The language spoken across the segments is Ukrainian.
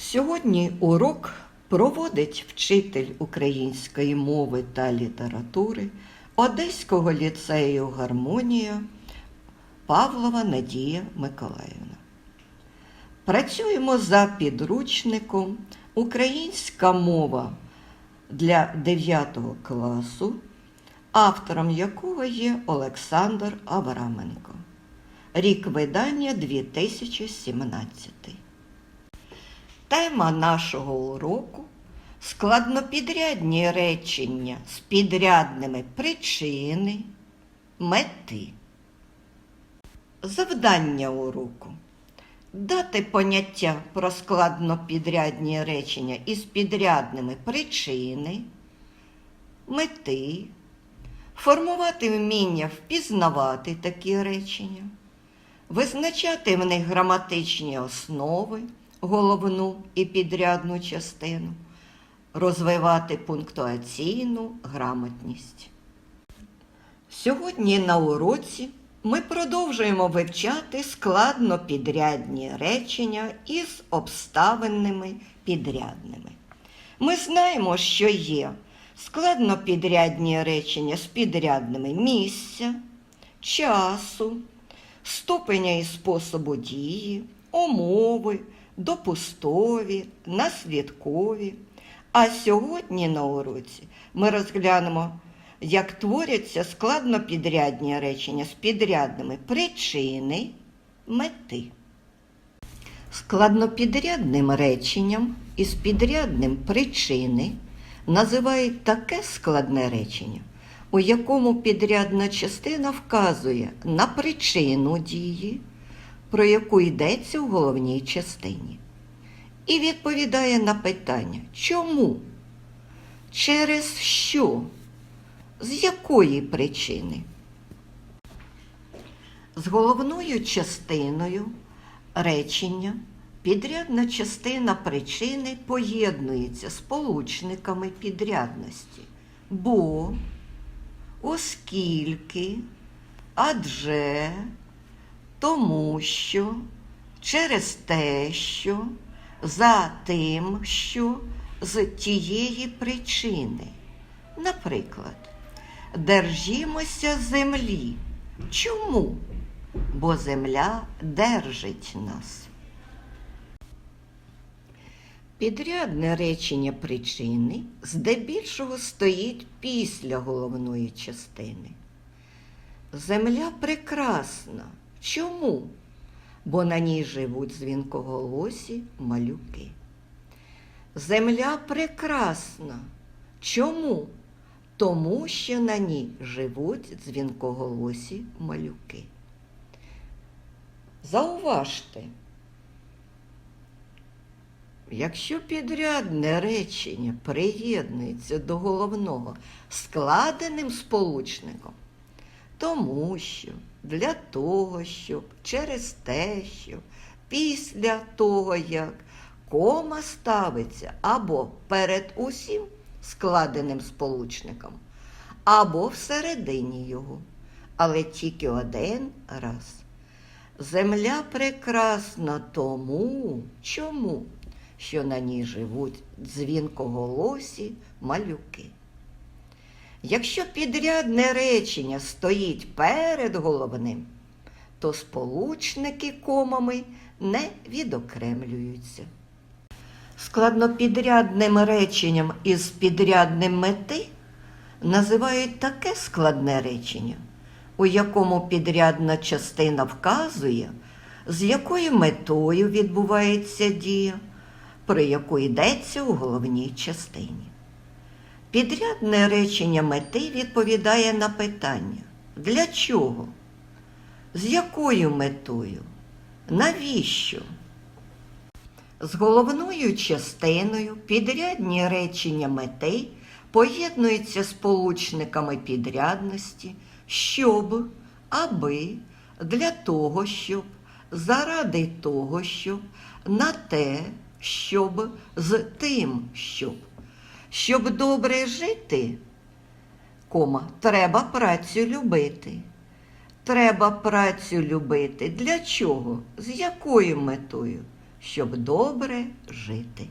Сьогодні урок проводить вчитель української мови та літератури Одеського ліцею Гармонія Павлова Надія Миколаївна. Працюємо за підручником Українська мова для 9 класу, автором якого є Олександр Авраменко. Рік видання 2017. Тема нашого уроку складнопідрядні речення з підрядними причини, мети. Завдання уроку. Дати поняття про складнопідрядні речення із підрядними причини, мети, формувати вміння впізнавати такі речення, визначати в них граматичні основи, головну і підрядну частину, розвивати пунктуаційну грамотність. Сьогодні на уроці ми продовжуємо вивчати складнопідрядні речення із обставинними підрядними. Ми знаємо, що є складнопідрядні речення з підрядними місця, часу, ступеня і способу дії, умови, допустові, наслідкові. А сьогодні на уроці ми розглянемо, як творяться складнопідрядні речення з підрядними причини, мети. Складнопідрядним реченням із підрядним причини називають таке складне речення, у якому підрядна частина вказує на причину дії, про яку йдеться в головній частині, і відповідає на питання чому, через що, з якої причини. З головною частиною речення підрядна частина причини поєднується з получниками підрядності, бо, оскільки, адже, тому що, через те, що, за тим, що, з тієї причини. Наприклад, держімося землі. Чому? Бо земля держить нас. Підрядне речення причини здебільшого стоїть після головної частини. Земля прекрасна. Чому? Бо на ній живуть дзвінкоголосі малюки. Земля прекрасна. Чому? Тому що на ній живуть дзвінкоголосі малюки. Зауважте, якщо підрядне речення приєднується до головного складеним сполучником, тому що, для того, щоб, через те, що, після того, як кома ставиться або перед усім складеним сполучником, або всередині його, але тільки один раз. Земля прекрасна тому, чому? Що на ній живуть дзвінкоголосі малюки. Якщо підрядне речення стоїть перед головним, то сполучники комами не відокремлюються. Складнопідрядним реченням із підрядним мети називають таке складне речення, у якому підрядна частина вказує, з якою метою відбувається дія, про яку йдеться у головній частині. Підрядне речення мети відповідає на питання для чого? З якою метою? Навіщо? З головною частиною підрядні речення мети поєднуються з получниками підрядності, щоб, аби, для того, щоб, заради того, щоб, на те, щоб, з тим, щоб. Щоб добре жити, кома, треба працю любити. Треба працю любити. Для чого? З якою метою? щоб добре жити.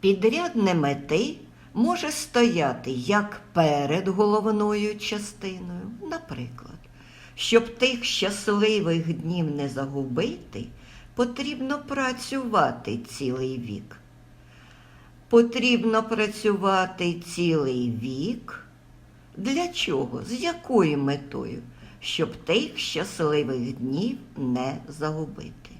Підрядне мети може стояти як перед головною частиною, наприклад, щоб тих щасливих днів не загубити, потрібно працювати цілий вік. Потрібно працювати цілий вік. Для чого? З якою метою? Щоб тих щасливих днів не загубити.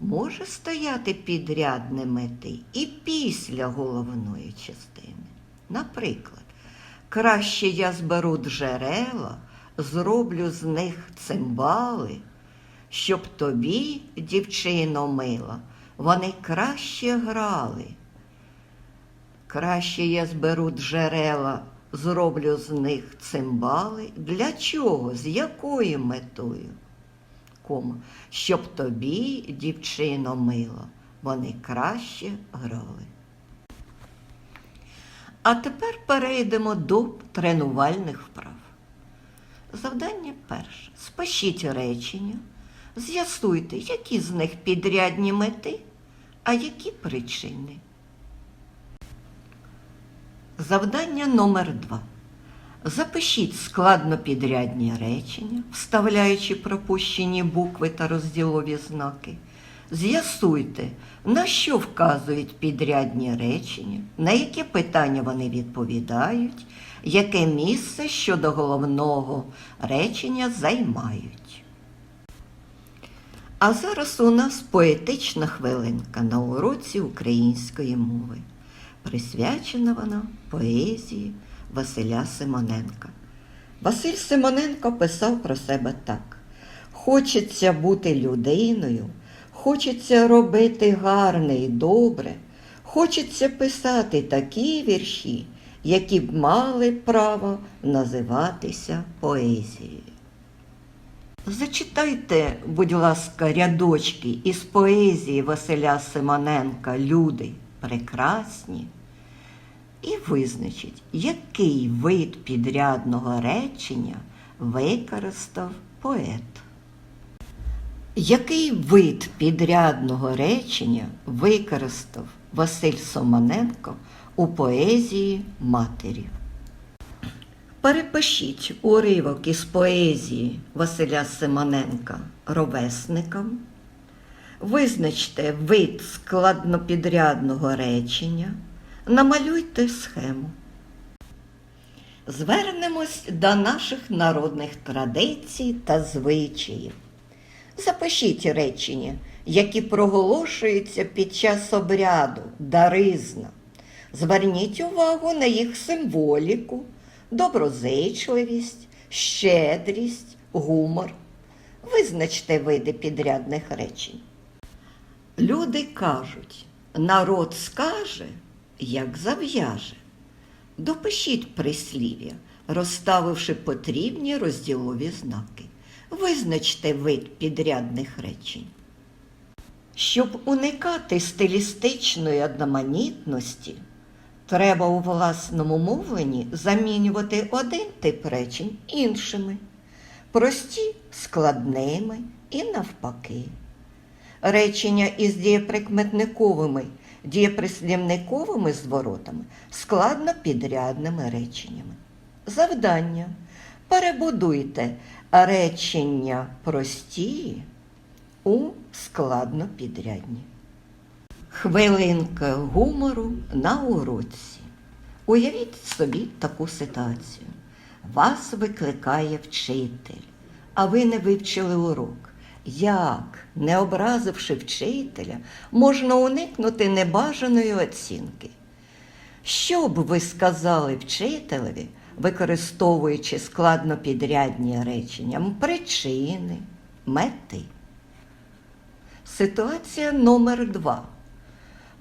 Може стояти підрядне мети і після головної частини. Наприклад, краще я зберу джерела, зроблю з них цимбали, щоб тобі, дівчино мила, вони краще грали. Краще я зберу джерела, зроблю з них цимбали. Для чого? З якою метою? Кома. Щоб тобі, дівчино мила, вони краще грали. А тепер перейдемо до тренувальних вправ. Завдання перше. Спишіть речення, з'ясуйте, які з них підрядні мети, а які причини. Завдання номер два. Запишіть складнопідрядні речення, вставляючи пропущені букви та розділові знаки. З'ясуйте, на що вказують підрядні речення, на які питання вони відповідають, яке місце щодо головного речення займають. А зараз у нас поетична хвилинка на уроці української мови. Присвячена вона поезії Василя Симоненка. Василь Симоненко писав про себе так: хочеться бути людиною, хочеться робити гарне і добре, хочеться писати такі вірші, які б мали право називатися поезією. Зачитайте, будь ласка, рядочки із поезії Василя Симоненка Люди прекрасні і визначить, який вид підрядного речення використав поет. Який вид підрядного речення використав Василь Симоненко у поезії матері? Перепишіть уривок із поезії Василя Симоненка ровесникам. Визначте вид складнопідрядного речення, намалюйте схему. Звернемось до наших народних традицій та звичаїв. Запишіть речення, які проголошуються під час обряду, даризна. Зверніть увагу на їх символіку, доброзичливість, щедрість, гумор. Визначте види підрядних речень. Люди кажуть, народ скаже, як зав'яже. Допишіть прислів'я, розставивши потрібні розділові знаки. Визначте вид підрядних речень. Щоб уникати стилістичної одноманітності, треба у власному мовленні замінювати один тип речень іншими, прості складними і навпаки. Речення із дієприкметниковими, дієприслівниковими зворотами складно підрядними реченнями. Завдання. Перебудуйте речення прості у складнопідрядні. Хвилинка гумору на уроці. Уявіть собі таку ситуацію. Вас викликає вчитель, а ви не вивчили урок. Як, не образивши вчителя, можна уникнути небажаної оцінки? Що б ви сказали вчителеві, використовуючи складнопідрядні речення причини, мети? Ситуація номер два.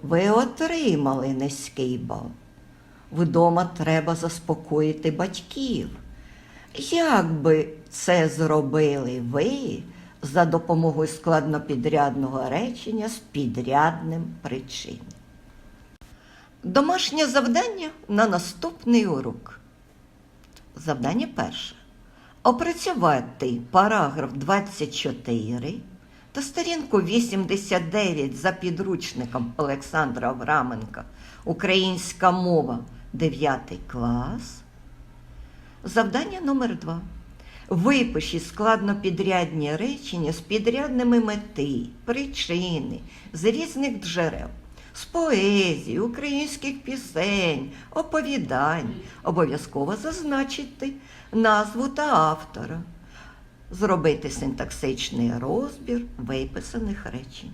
Ви отримали низький бал. Вдома треба заспокоїти батьків. Як би це зробили ви за допомогою складнопідрядного речення з підрядним причиною? Домашнє завдання на наступний урок. Завдання перше. Опрацювати параграф 24 та сторінку 89 за підручником Олександра Авраменка Українська мова 9 клас. Завдання номер 2. Випишіть складнопідрядні речення з підрядними мети, причини, з різних джерел, з поезії, українських пісень, оповідань. Обов'язково зазначити назву та автора, зробити синтаксичний розбір виписаних речень.